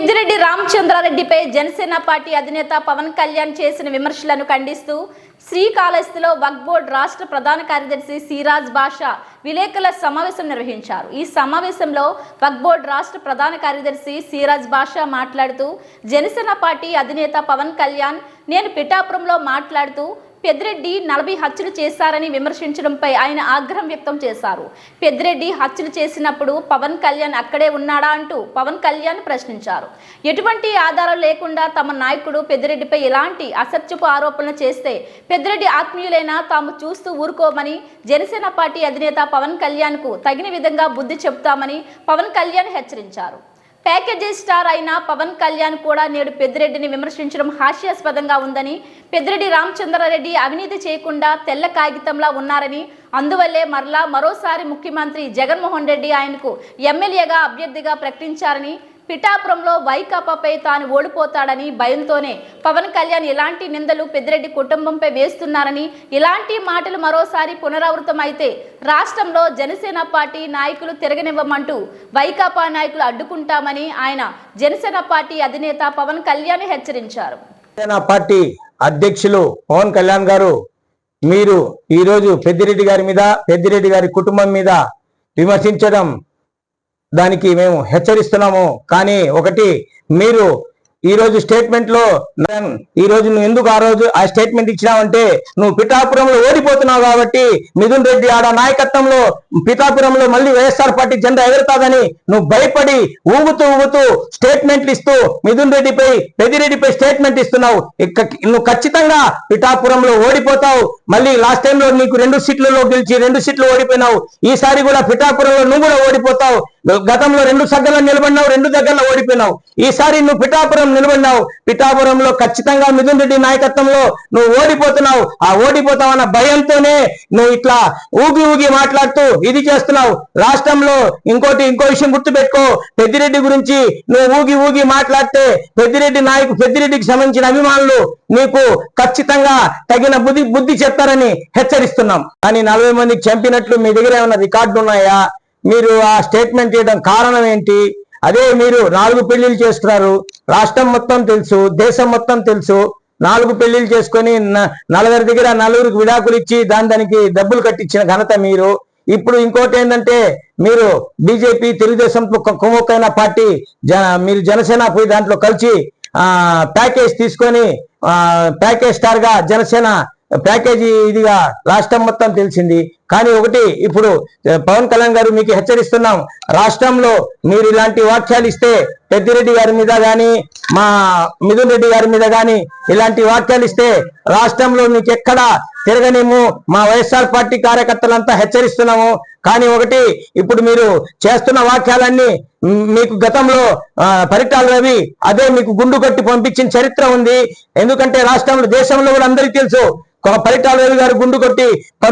Peddireddy రామచంద్రారెడ్డిపై Janasena party అధినేత పవన్ కళ్యాణ్ చేసిన విమర్శలను ఖండిస్తూ శ్రీకాళహస్తిలో వక్ రాష్ట్ర ప్రధాన కార్యదర్శి సిరాజ్ బాషా విలేకరుల సమావేశం నిర్వహించారు. ఈ సమావేశంలో వక్ రాష్ట్ర ప్రధాన కార్యదర్శి సిరాజ్ బాషా మాట్లాడుతూ జనసేన పార్టీ అధినేత పవన్ కళ్యాణ్ నేను పిఠాపురంలో మాట్లాడుతూ పెద్దిరెడ్డి నలభై హత్యలు చేశారని విమర్శించడంపై ఆయన ఆగ్రహం వ్యక్తం చేశారు. పెద్దిరెడ్డి హత్యలు చేసినప్పుడు పవన్ కళ్యాణ్ అక్కడే ఉన్నాడా అంటూ పవన్ కళ్యాణ్ ప్రశ్నించారు. ఎటువంటి ఆధారం లేకుండా తమ నాయకుడు పెద్దిరెడ్డిపై ఎలాంటి అసత్యపు ఆరోపణలు చేస్తే పెద్దిరెడ్డి ఆత్మీయులైనా తాము చూస్తూ ఊరుకోమని జనసేన పార్టీ అధినేత పవన్ కళ్యాణ్కు తగిన విధంగా బుద్ధి చెబుతామని పవన్ కళ్యాణ్ హెచ్చరించారు. ప్యాకేజీ స్టార్ అయిన పవన్ కళ్యాణ్ కూడా నేడు పెద్దిరెడ్డిని విమర్శించడం హాస్యాస్పదంగా ఉందని పెద్దిరెడ్డి రామచంద్రారెడ్డి అవినీతి చేయకుండా తెల్ల కాగితంలా ఉన్నారని అందువల్లే మరలా మరోసారి ముఖ్యమంత్రి జగన్మోహన్ రెడ్డి ఆయనకు ఎమ్మెల్యేగా అభ్యర్థిగా ప్రకటించారని పిఠాపురంలో వైకాపాపై తాను ఓడిపోతాడని భయంతోనే పవన్ కళ్యాణ్ ఎలాంటి నిందలు పెద్దిరెడ్డి కుటుంబంపై వేస్తున్నారని ఇలాంటి మాటలు మరోసారి పునరావృతమైతే రాష్ట్రంలో జనసేన పార్టీ నాయకులు తిరగనివ్వమంటూ వైకాపా నాయకులు అడ్డుకుంటామని ఆయన జనసేన పార్టీ అధినేత పవన్ కళ్యాణ్ హెచ్చరించారు. జనసేన పార్టీ అధ్యక్షులు పవన్ కళ్యాణ్ గారు మీరు ఈరోజు పెద్దిరెడ్డి గారి మీద పెద్దిరెడ్డి గారి కుటుంబం మీద విమర్శించడం దానికి మేము హెచ్చరిస్తున్నాము. కానీ ఒకటి మీరు ఈ రోజు స్టేట్మెంట్లో ఈ రోజు నువ్వు ఎందుకు ఆ రోజు ఆ స్టేట్మెంట్ ఇచ్చినావంటే నువ్వు పిఠాపురంలో ఓడిపోతున్నావు కాబట్టి మిథున్ రెడ్డి ఆడ నాయకత్వంలో పిఠాపురంలో మళ్ళీ వైఎస్ఆర్ పార్టీ జెండా ఎగురుతాదని నువ్వు భయపడి ఊగుతూ ఊగుతూ స్టేట్మెంట్లు ఇస్తూ మిథున్ రెడ్డిపై పెద్దిరెడ్డిపై స్టేట్మెంట్ ఇస్తున్నావు. ఇక్క- నువ్వు ఖచ్చితంగా పిఠాపురంలో ఓడిపోతావు. మళ్ళీ లాస్ట్ టైంలో నీకు రెండు సీట్లలో గెలిచి రెండు సీట్లు ఓడిపోయినావు. ఈసారి కూడా పిఠాపురంలో నువ్వు కూడా ఓడిపోతావు. గతంలో రెండు సగ్గల్లో నిలబడినావు రెండు దగ్గరలో ఓడిపోయినావు. ఈసారి నువ్వు పిఠాపురం నిలబడినావు. పిఠాపురంలో ఖచ్చితంగా మిథున్ రెడ్డి నాయకత్వంలో నువ్వు ఓడిపోతున్నావు. ఆ ఓడిపోతావన్న భయంతోనే నువ్వు ఇట్లా ఊగి ఊగి మాట్లాడుతూ ఇది చేస్తున్నావు. రాష్ట్రంలో ఇంకోటి ఇంకో విషయం గుర్తుపెట్టుకో. పెద్దిరెడ్డి గురించి నువ్వు ఊగి ఊగి మాట్లాడితే పెద్దిరెడ్డి నాయకు పెద్దిరెడ్డికి సంబంధించిన అభిమానులు నీకు ఖచ్చితంగా తగిన బుద్ధి బుద్ధి చెప్తారని హెచ్చరిస్తున్నాం. కానీ నలభై మందికి చంపినట్లు మీ దగ్గర ఏమైనా రికార్డులు ఉన్నాయా? మీరు ఆ స్టేట్మెంట్ చేయడం కారణం ఏంటి? అదే మీరు నాలుగు పెళ్ళిళ్ళు చేస్తున్నారు రాష్ట్రం మొత్తం తెలుసు దేశం మొత్తం తెలుసు. నాలుగు పెళ్ళిళ్ళు చేసుకొని నలుగురి దగ్గర నలుగురికి విడాకులు ఇచ్చి దాని దానికి డబ్బులు కట్టించిన ఘనత మీరు. ఇప్పుడు ఇంకోటి ఏంటంటే మీరు బీజేపీ తెలుగుదేశం కుమ్మక్కైన పార్టీ జన మీరు జనసేన పోయి దాంట్లో కలిసి ప్యాకేజ్ తీసుకొని ప్యాకేజ్ స్టార్గా జనసేన ప్యాకేజీ ఇదిగా రాష్ట్రం మొత్తం తెలిసింది. కానీ ఒకటి ఇప్పుడు పవన్ కళ్యాణ్ గారు మీకు హెచ్చరిస్తున్నాం. రాష్ట్రంలో మీరు ఇలాంటి వాక్యాలు ఇస్తే పెద్దిరెడ్డి గారి మీద కానీ మా మిథున్ రెడ్డి గారి మీద కానీ ఇలాంటి వాక్యాలు ఇస్తే రాష్ట్రంలో మీకు ఎక్కడ తిరగనేము మా వైఎస్ఆర్ పార్టీ కార్యకర్తలంతా హెచ్చరిస్తున్నాము. కానీ ఒకటి ఇప్పుడు మీరు చేస్తున్న వాక్యాలన్నీ మీకు గతంలో పరిటాల రవి అదే మీకు గుండు కట్టి పంపించిన చరిత్ర ఉంది. ఎందుకంటే రాష్ట్రంలో దేశంలో కూడా అందరికీ తెలుసు. పరిటాల రవి గారు గుండు కొట్టి పంపి